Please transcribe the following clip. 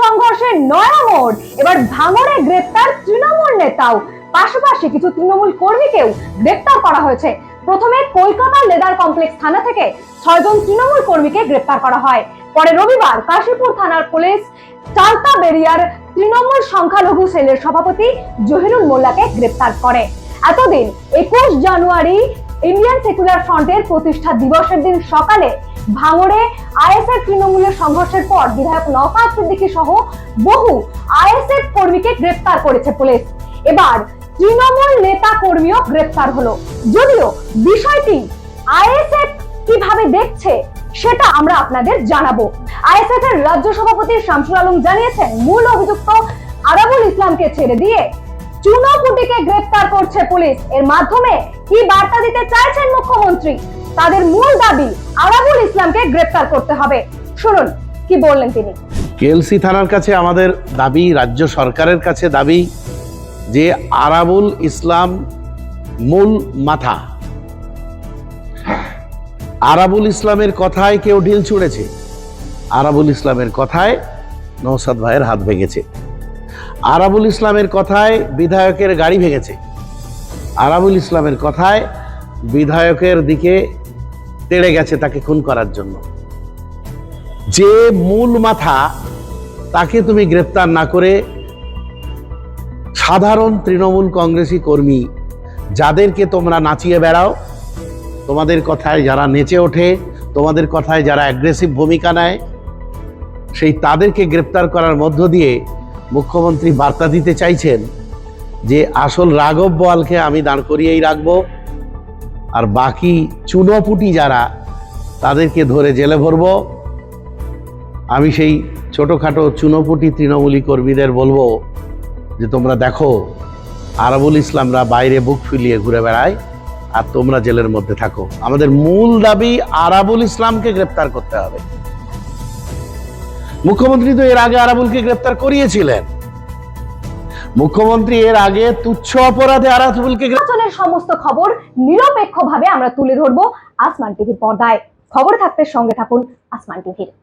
সংঘর্ষের নয়া মোড়। এবার ভাঙড়ে গ্রেপ্তার তৃণমূল নেতাও। পাশাপাশি কিছু তৃণমূল কর্মীকেও গ্রেপ্তার করা হয়েছে। প্রথমে কলকাতার লেদার কমপ্লেক্স থানা থেকে ছয়জন তৃণমূল কর্মীকে গ্রেপ্তার করা হয়। পরে রবিবার কাশীপুর থানার পুলিশ চালতা বেরিয়ার তৃণমূল সংখ্যালঘু সেলের সভাপতি জহিরুল মোল্লাকে গ্রেপ্তার করে। এতদিন একুশ জানুয়ারি ইন্ডিয়ান সেকুলার ফ্রন্টের প্রতিষ্ঠা দিবসের দিন সকালে ভাঙড়ে আইএসএফ তৃণমূলের সংঘর্ষের পর বিধায়ক নওকাত সিদ্দিকী সহ বহু আইএসএফ কর্মীকে গ্রেপ্তার করেছে পুলিশ। এবার তৃণমূল নেতা কর্মীও গ্রেপ্তার হলো। যদিও বিষয়টি আইএসএফ কীভাবে দেখছে সেটা আমরা আপনাদের জানাব। আইএসএফ এর রাজ্য সভাপতি শামসুল আলম জানিয়েছেন, মূল অভিযুক্ত আরাবুল ইসলামকে ছেড়ে দিয়ে চুনাপুটিকে গ্রেপ্তার করছে পুলিশ। এর মাধ্যমে কি বার্তা দিতে চাইছেন মুখ্যমন্ত্রী? তাদের মূল দাবি আরাবুল ইসলামকে গ্রেপ্তার করতে হবে। শুনুন, কি বললেন তিনি? কেএলসি থানার কাছে আমাদের দাবি, রাজ্য সরকারের কাছে দাবি যে আরাবুল ইসলাম মূল মাথা। আরাবুল ইসলামের কথায় কেউ ঢিল ছুঁড়েছে। আরাবুল ইসলামের কথায় নৌসাদ ভাইয়ের হাত ভেঙেছে। আরাবুল ইসলামের কথায় বিধায়কের গাড়ি ভেঙেছে। আরাবুল ইসলামের কথায় বিধায়কের দিকে তেড়ে গেছে তাকে খুন করার জন্য। যে মূল মাথা তাকে তুমি গ্রেপ্তার না করে সাধারণ তৃণমূল কংগ্রেসী কর্মী যাদেরকে তোমরা নাচিয়ে বেড়াও, তোমাদের কথায় যারা নেচে ওঠে, তোমাদের কথায় যারা অ্যাগ্রেসিভ ভূমিকা নেয়, সেই তাদেরকে গ্রেপ্তার করার মধ্য দিয়ে মুখ্যমন্ত্রী বার্তা দিতে চাইছেন যে আসল রাঘব বোয়ালকে আমি দাঁড় করিয়েই রাখব। আর বাকি চুনোপুটি যারা, তাদেরকে ধরে জেলে ভরবো। আমি সেই ছোটোখাটো চুনোপুটি তৃণমূলী কর্মীদের বলব যে তোমরা দেখো, আরাবুল ইসলামরা বাইরে বুক ফুলিয়ে ঘুরে বেড়ায় আর তোমরা জেলের মধ্যে থাকো। আমাদের মূল দাবি আরাবুল ইসলামকে গ্রেপ্তার করতে হবে। মুখ্যমন্ত্রী তো এর আগে আরাবুলকে গ্রেপ্তার করিয়েছিলেন। মুখ্যমন্ত্রী এর আগে তুচ্ছ অপরাধে আরাফুলকে গ্রেফতারের সমস্ত খবর নিরপেক্ষভাবে আমরা তুলে ধরব আসমান টিভির পর্দায়। খবর থাকতে সঙ্গে থাকুন আসমান টিভির।